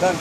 Done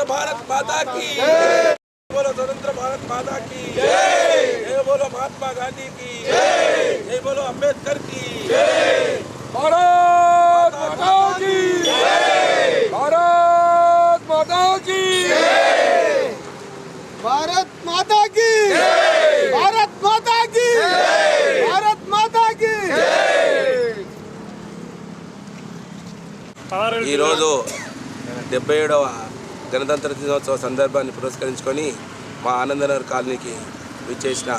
स्वतंत्र भारत माता की जय बोलो स्वतंत्र भारत माता की जय जय बोलो महात्मा गांधी की जय जय बोलो अंबेडकर की जय भारत माता की जय भारत माता की भारत माता की भारत माता की भारत माता की ఈరోజు డెబ్బై ఏడవ గణతంత్ర దినోత్సవ సందర్భాన్ని పురస్కరించుకొని మా ఆనందనగర్ కాలనీకి విచ్చేసిన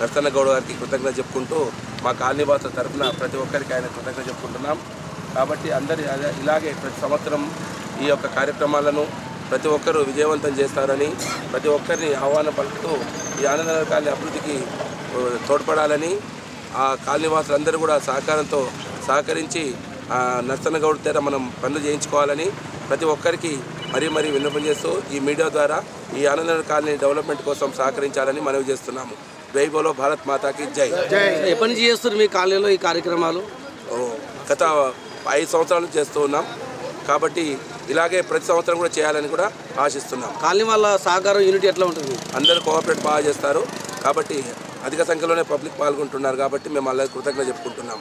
నర్సన్నగౌడ్ గారికి కృతజ్ఞత చెప్పుకుంటూ మా కాలనీ వాసుల తరఫున ప్రతి ఒక్కరికి ఆయన కృతజ్ఞత చెప్పుకుంటున్నాం. కాబట్టి అందరి ఇలాగే ప్రతి సంవత్సరం ఈ యొక్క కార్యక్రమాలను ప్రతి ఒక్కరూ విజయవంతం చేస్తారని ప్రతి ఒక్కరిని ఆహ్వానం పలుకుతూ ఈ ఆనందనగర్ కాలనీ అభివృద్ధికి తోడ్పడాలని ఆ కాలనీ వాసులందరూ కూడా సహకారంతో సహకరించి నర్సన్నగౌడ్ దగ్గర మనం పనులు చేయించుకోవాలని ప్రతి ఒక్కరికి మరీ మరీ విన్నపం చేస్తూ ఈ మీడియా ద్వారా ఈ ఆనందనగర్ కాలనీ డెవలప్మెంట్ కోసం సహకరించాలని మనవి చేస్తున్నాము. జై బోలో భారత్ మాతాకి జై. ఎప్పటి నుంచి చేస్తారు మీ కాలనీలో ఈ కార్యక్రమాలు? గత ఐదు సంవత్సరాల నుంచి చేస్తూ ఉన్నాం. కాబట్టి ఇలాగే ప్రతి సంవత్సరం కూడా చేయాలని కూడా ఆశిస్తున్నాం. కాలనీ వాళ్ళ సహకారం యూనిట్ ఎట్లా ఉంటుంది? అందరూ కోఆపరేట్ బాగా చేస్తారు. కాబట్టి అధిక సంఖ్యలోనే పబ్లిక్ పాల్గొంటున్నారు కాబట్టి మేము అందరికీ కృతజ్ఞత చెప్పుకుంటున్నాం.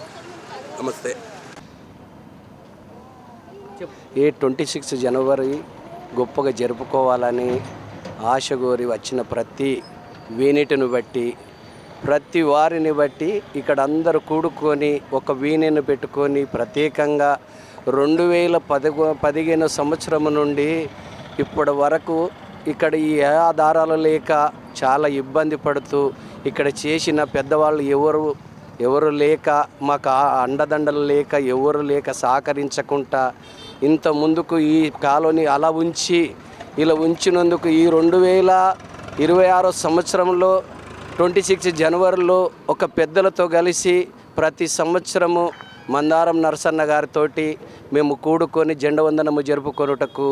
నమస్తే. ఈ ట్వంటీ సిక్స్ జనవరి గొప్పగా జరుపుకోవాలని ఆశ కోరి వచ్చిన ప్రతి వీనిటిని బట్టి ప్రతి వారిని బట్టి ఇక్కడ అందరూ కూడుకొని ఒక వీణిని పెట్టుకొని ప్రత్యేకంగా రెండు వేల పదకొ పదిహేను సంవత్సరం నుండి ఇప్పటి వరకు ఇక్కడ ఈ ఆధారాలు లేక చాలా ఇబ్బంది పడుతూ ఇక్కడ చేసిన పెద్దవాళ్ళు ఎవరు ఎవరు లేక మాకు ఆ అండదండలు లేక ఎవరు లేక సహకరించకుండా ఇంత ముందుకు ఈ కాలనీ అలా ఉంచి ఇలా ఉంచినందుకు ఈ రెండు వేల ఇరవై ఆరో సంవత్సరంలో ట్వంటీ సిక్స్ జనవరిలో ఒక పెద్దలతో కలిసి ప్రతి సంవత్సరము మందారం నరసన్న గారితోటి మేము కూడుకొని జెండవందనము జరుపుకొనుటకు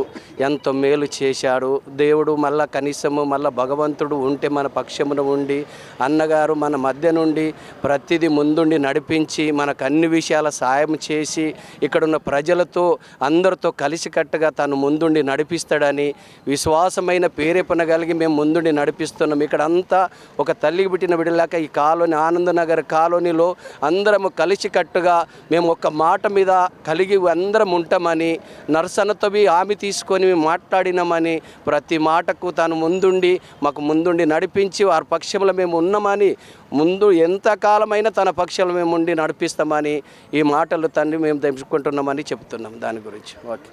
ఎంతో మేలు చేశాడు. దేవుడు మళ్ళా కనీసము మళ్ళా భగవంతుడు ఉంటే మన పక్షమున ఉండి అన్నగారు మన మధ్య నుండి ప్రతిదీ ముందుండి నడిపించి మనకు అన్ని విషయాల సాయం చేసి ఇక్కడున్న ప్రజలతో అందరితో కలిసికట్టుగా తను ముందుండి నడిపిస్తాడని విశ్వాసమైన పేరేపన కలిగి మేము ముందుండి నడిపిస్తున్నాం. ఇక్కడ అంతా ఒక తల్లికి పుట్టిన బిడ్డలాక ఈ కాలనీ ఆనందనగర్ కాలనీలో అందరము కలిసికట్టుగా మేము ఒక మాట మీద కలిగి అందరం ఉంటామని నర్సనతో ఆమె తీసుకొని మాట్లాడినామని ప్రతి మాటకు తాను ముందుండి మాకు ముందుండి నడిపించి వారి పక్షంలో మేము ఉన్నామని ముందు ఎంతకాలమైనా తన పక్షంలో మేము ఉండి నడిపిస్తామని ఈ మాటలు తండ్రి మేము తెలుసుకుంటున్నామని చెప్తున్నాం దాని గురించి. ఓకే.